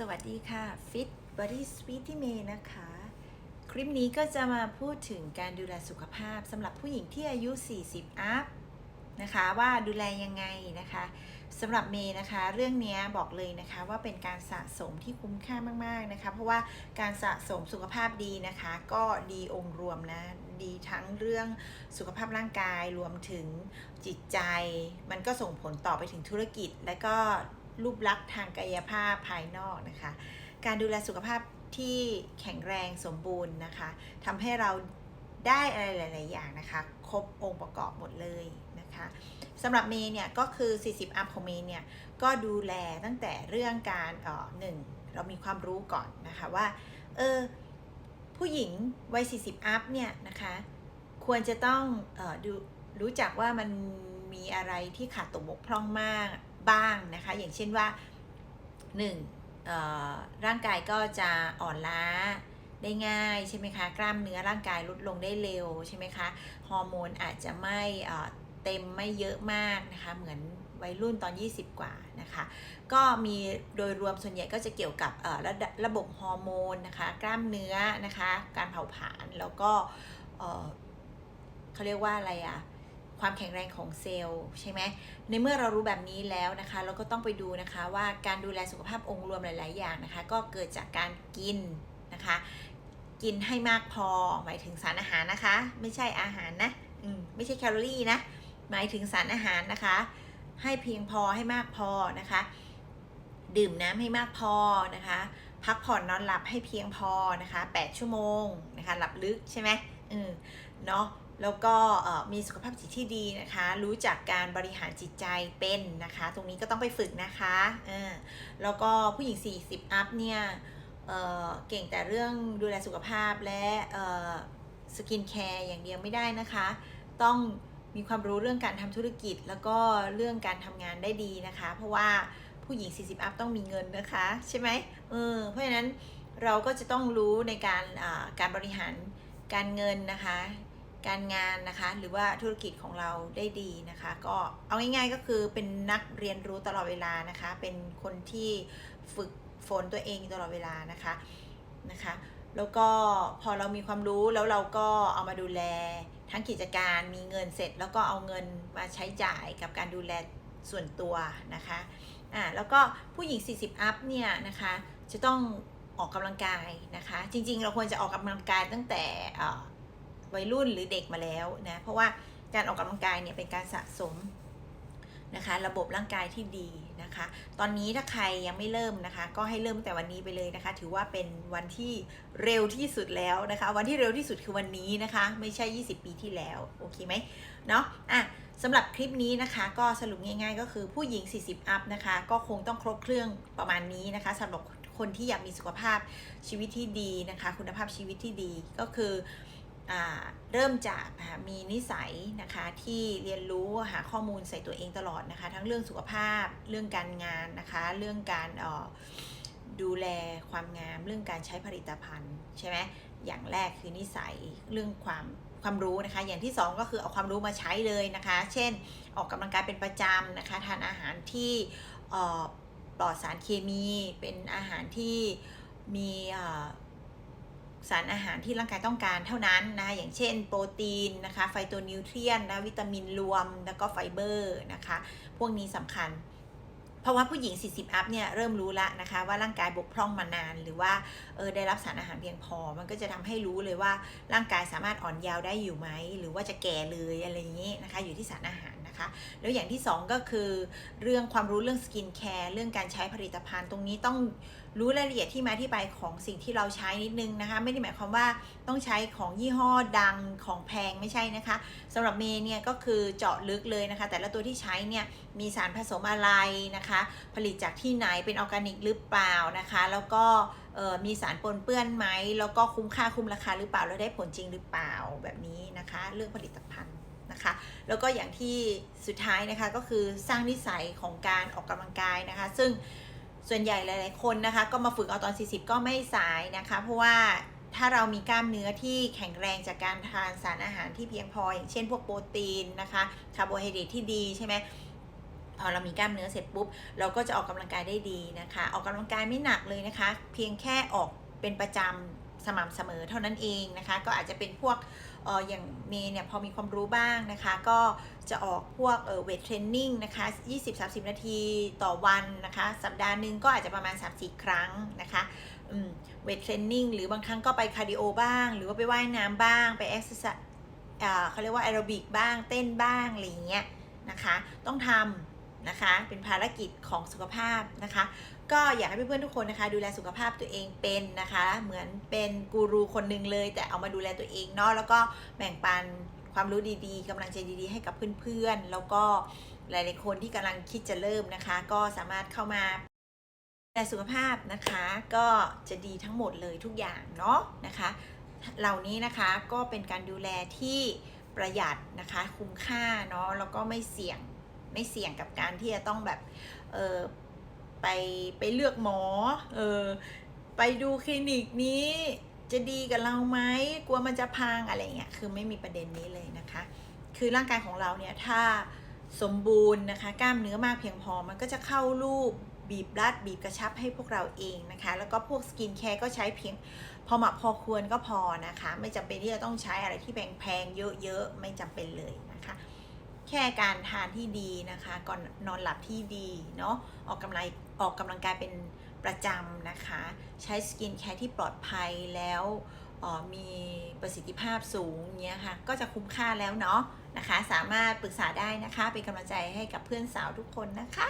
สวัสดีค่ะ Fit Body Sweet ที่เมย์นะคะ คลิปนี้ก็จะมาพูดถึงการดูแลสุขภาพสำหรับผู้หญิงที่อายุ 40 อัพนะคะ ว่าดูแลยังไงนะคะสำหรับเมย์นะคะ เรื่องนี้บอกเลยนะคะว่าเป็นการสะสมที่คุ้มค่ามาก ๆนะคะ เพราะว่าการสะสมสุขภาพดีนะคะ ก็ดีองค์รวมนะดีทั้งเรื่องสุขภาพร่างกายรวมถึงจิตใจ มันก็ส่งผลต่อไปถึงธุรกิจและก็ รูปลักษณ์ทางกายภาพภายนอกนะคะ การดูแลสุขภาพที่แข็งแรงสมบูรณ์นะคะทำให้เราได้อะไรหลาย ๆ อย่างนะคะ ครบองค์ประกอบหมดเลยนะคะสำหรับเมย์เนี่ยก็คือ 40 อัพของเมย์เนี่ยก็ดูแลตั้งแต่เรื่องการเอ่อหนึ่งเรามีความรู้ก่อนนะคะว่าเออผู้หญิงวัย 40 อัพเนี่ยนะคะควรจะต้องเออดูรู้จักว่ามันมีอะไรที่ขาดตกบกพร่องมาก บ้างนะคะ อย่างเช่นว่า 1. เอ่อร่างกายก็จะอ่อนล้าได้ง่ายใช่ไหมคะ กล้ามเนื้อร่างกายลดลงได้เร็วใช่ไหมคะ ฮอร์โมนอาจจะไม่เอ่อเต็มไม่เยอะมากนะคะ เหมือนวัยรุ่นตอน 20 กว่านะคะ ก็มีโดยรวมส่วนใหญ่ก็จะเกี่ยวกับเอ่อระบระบบฮอร์โมนนะคะ กล้ามเนื้อนะคะ การเผาผลาญแล้วก็เอ่อเขาเรียกว่าอะไรอะ ความแข็งแรงของเซลล์ใช่ไหมในเมื่อเรารู้แบบนี้แล้วนะคะ เราก็ต้องไปดูนะคะว่าการดูแลสุขภาพองค์รวมหลาย ๆ อย่างนะคะ ก็เกิดจากการกินนะคะ กินให้มากพอหมายถึงสารอาหารนะคะ ไม่ใช่อาหารนะอืมไม่ใช่แคลอรี่นะหมายถึงสารอาหารนะคะ ให้เพียงพอให้มากพอนะคะ ดื่มน้ำให้มากพอนะคะ พักผ่อนนอนหลับให้เพียงพอนะคะ 8 ชั่วโมงนะคะ หลับลึกใช่ไหมอืมเนาะ แล้วก็มีสุขภาพจิตที่ดีนะคะ รู้จักการบริหารจิตใจเป็นนะคะ ตรงนี้ก็ต้องไปฝึกนะคะเออแล้วก็ผู้หญิง 40 อัพเนี่ยเเก่งแต่เรื่องดูแลสุขภาพและสกินแคร์อย่างเดียวไม่ได้นะคะ ต้องมีความรู้เรื่องการทำธุรกิจ แล้วก็เรื่องการทำงานได้ดีนะคะ เพราะว่าผู้หญิง 40 อัพต้องมีเงินนะคะ ใช่ไหมเออเพราะฉะนั้นเราก็จะต้องรู้ในการการบริหารการเงินนะคะ การงานนะคะ หรือว่าธุรกิจของเราได้ดีนะคะ ก็เอาง่ายๆก็คือเป็นนักเรียนรู้ตลอดเวลานะคะ เป็นคนที่ฝึกฝนตัวเองตลอดเวลานะคะนะคะ แล้วก็พอเรามีความรู้แล้วเราก็เอามาดูแลทั้งกิจการมีเงินเสร็จ แล้วก็เอาเงินมาใช้จ่ายกับการดูแลส่วนตัวนะคะอ่าแล้วก็ผู้หญิง 40 อัพเนี่ยนะคะจะต้องออกกำลังกายนะคะ จริงๆ เราควรจะออกกำลังกายตั้งแต่ วัยรุ่นหรือเด็กมาแล้วนะเพราะว่าการออกกำลังกายเนี่ยเป็นการสะสมนะคะระบบร่างกายที่ดีนะคะ ตอนนี้ถ้าใครยังไม่เริ่มนะคะ ก็ให้เริ่มตั้งแต่วันนี้ไปเลยนะคะ ถือว่าเป็นวันที่เร็วที่สุดแล้วนะคะ วันที่เร็วที่สุดคือวันนี้นะคะ ไม่ใช่ 20 ปีที่แล้วโอเคไหมเนาะอะสำหรับคลิปนี้นะคะ ก็สรุปง่าย ๆ ก็คือผู้หญิง 40 อัพนะคะ ก็คงต้องครบเครื่องประมาณนี้นะคะสำหรับคนที่อยากมีสุขภาพชีวิตที่ดีนะคะ คุณภาพชีวิตที่ดีก็คือ เริ่มจากมีนิสัยนะคะที่เรียนรู้หาข้อมูลใส่ตัวเองตลอดนะคะ ทั้งเรื่องสุขภาพเรื่องการงานนะคะ เรื่องการออดูแลความงามเรื่องการใช้ผลิตภัณฑ์ใช่ไหมอย่างแรกคือนิสัยเรื่องความความรู้นะคะ อย่างที่สองก็คือเอาความรู้มาใช้เลยนะคะ เช่นออกกำลังกายเป็นประจำนะคะ ทานอาหารที่ปลอดสารเคมี เป็นอาหารที่มีอ สารอาหารที่ร่างกายต้องการเท่านั้นนะคะอย่างเช่นโปรตีนนะคะไฟโตนิวเทรียนนะวิตามินรวม แล้วก็ไฟเบอร์นะคะ พวกนี้สำคัญ เพราะว่าผู้หญิง 40 อัพเนี่ยเริ่มรู้ละนะคะว่าร่างกายบกพร่องมานาน หรือว่าเออได้รับสารอาหารเพียงพอ มันก็จะทำให้รู้เลยว่าร่างกายสามารถอ่อนเยาว์ได้อยู่ไหม หรือว่าจะแก่เลยอะไรอย่างนี้นะคะ อยู่ที่สารอาหารนะคะ แล้วอย่างที่สองก็คือ เรื่องความรู้เรื่องสกินแคร์เรื่องการใช้ผลิตภัณฑ์ตรงนี้ต้องรู้รายละเอียดที่มาที่ไปของสิ่งที่เราใช้นิดนึงนะคะ ไม่ได้หมายความว่าต้องใช้ของยี่ห้อดังของแพงไม่ใช่นะคะสำหรับเมย์เนี่ยก็คือเจาะลึกเลยนะคะ แต่ละตัวที่ใช้เนี่ยมีสารผสมอะไรนะคะผลิตจากที่ไหนเป็นออร์แกนิกหรือเปล่านะคะ แล้วก็มีสารปนเปื้อนไหมแล้วก็คุ้มค่าคุ้มราคาหรือเปล่าแล้วได้ผลจริงหรือเปล่าแบบนี้นะคะ เรื่องผลิตภัณฑ์นะคะแล้วก็อย่างที่สุดท้ายนะคะก็คือสร้างนิสัยของการออกกำลังกายนะคะ ซึ่งส่วนใหญ่หลาย ๆ คนนะคะ ก็มาฝึกเอาตอน 40 ก็ไม่สายนะคะ เพราะว่าถ้าเรามีกล้ามเนื้อที่แข็งแรงจากการทานสารอาหารที่เพียงพอ อย่างเช่นพวกโปรตีนนะคะคาร์โบไฮเดรตที่ดีใช่ไหม พอเรามีกล้ามเนื้อเสร็จปุ๊บ เราก็จะออกกำลังกายได้ดีนะคะ ออกกำลังกายไม่หนักเลยนะคะ เพียงแค่ออกเป็นประจำสม่ำเสมอเท่านั้นเองนะคะ ก็อาจจะเป็นพวกเอออย่างเมย์เนี่ยพอมีความรู้บ้างนะคะ ก็จะออกพวกเออเวทเทรนนิ่งนะคะ 20-30 นาทีต่อวันนะคะ สัปดาห์หนึ่งก็อาจจะประมาณ 3-4 ครั้งนะคะเวทเทรนนิ่งหรือบางครั้งก็ไปคาร์ดิโอบ้าง หรือว่าไปว่ายน้ำบ้าง ไปเอ็กซ์เขาเรียกว่าแอโรบิกบ้าง เต้นบ้างอะไรอย่างเงี้ยนะคะ ต้องทำ นะคะ เป็นภารกิจของสุขภาพนะคะ ก็อยากให้เพื่อนๆทุกคนนะคะ ดูแลสุขภาพตัวเองเป็นนะคะ เหมือนเป็นกูรูคนหนึ่งเลย แต่เอามาดูแลตัวเองเนาะแล้วก็แบ่งปันความรู้ดีๆกำลังใจดีๆ ให้กับเพื่อนๆ แล้วก็หลายๆคนที่กำลังคิดจะเริ่มนะคะ ก็สามารถเข้ามาดูแลสุขภาพนะคะก็จะดีทั้งหมดเลยทุกอย่างเนาะนะคะ เหล่านี้นะคะก็เป็นการดูแลที่ประหยัดนะคะ คุ้มค่าเนาะแล้วก็ไม่เสี่ยง ไม่เสี่ยงกับการที่จะต้องแบบเออไปไปเลือกหมอเออไปดูคลินิกนี้จะดีกับเราไหมกลัวมันจะพังอะไรเงี้ยคือไม่มีประเด็นนี้เลยนะคะ คือร่างกายของเราเนี่ยถ้าสมบูรณ์นะคะ กล้ามเนื้อมากเพียงพอมันก็จะเข้ารูปบีบรัดบีบกระชับให้พวกเราเองนะคะ แล้วก็พวกสกินแคร์ก็ใช้เพียงพอเหมาะพอควรก็พอนะคะ ไม่จำเป็นที่จะต้องใช้อะไรที่แพงๆเยอะๆไม่จำเป็นเลยนะคะ แค่การทานที่ดีนะคะ ก่อนนอนหลับที่ดีเนาะออกกำลังออกกำลังกายเป็นประจำนะคะ ใช้สกินแคร์ที่ปลอดภัยแล้วออมีประสิทธิภาพสูงเนี้ยค่ะ ก็จะคุ้มค่าแล้วเนาะนะคะ สามารถปรึกษาได้นะคะ เป็นกำลังใจให้กับเพื่อนสาวทุกคนนะคะ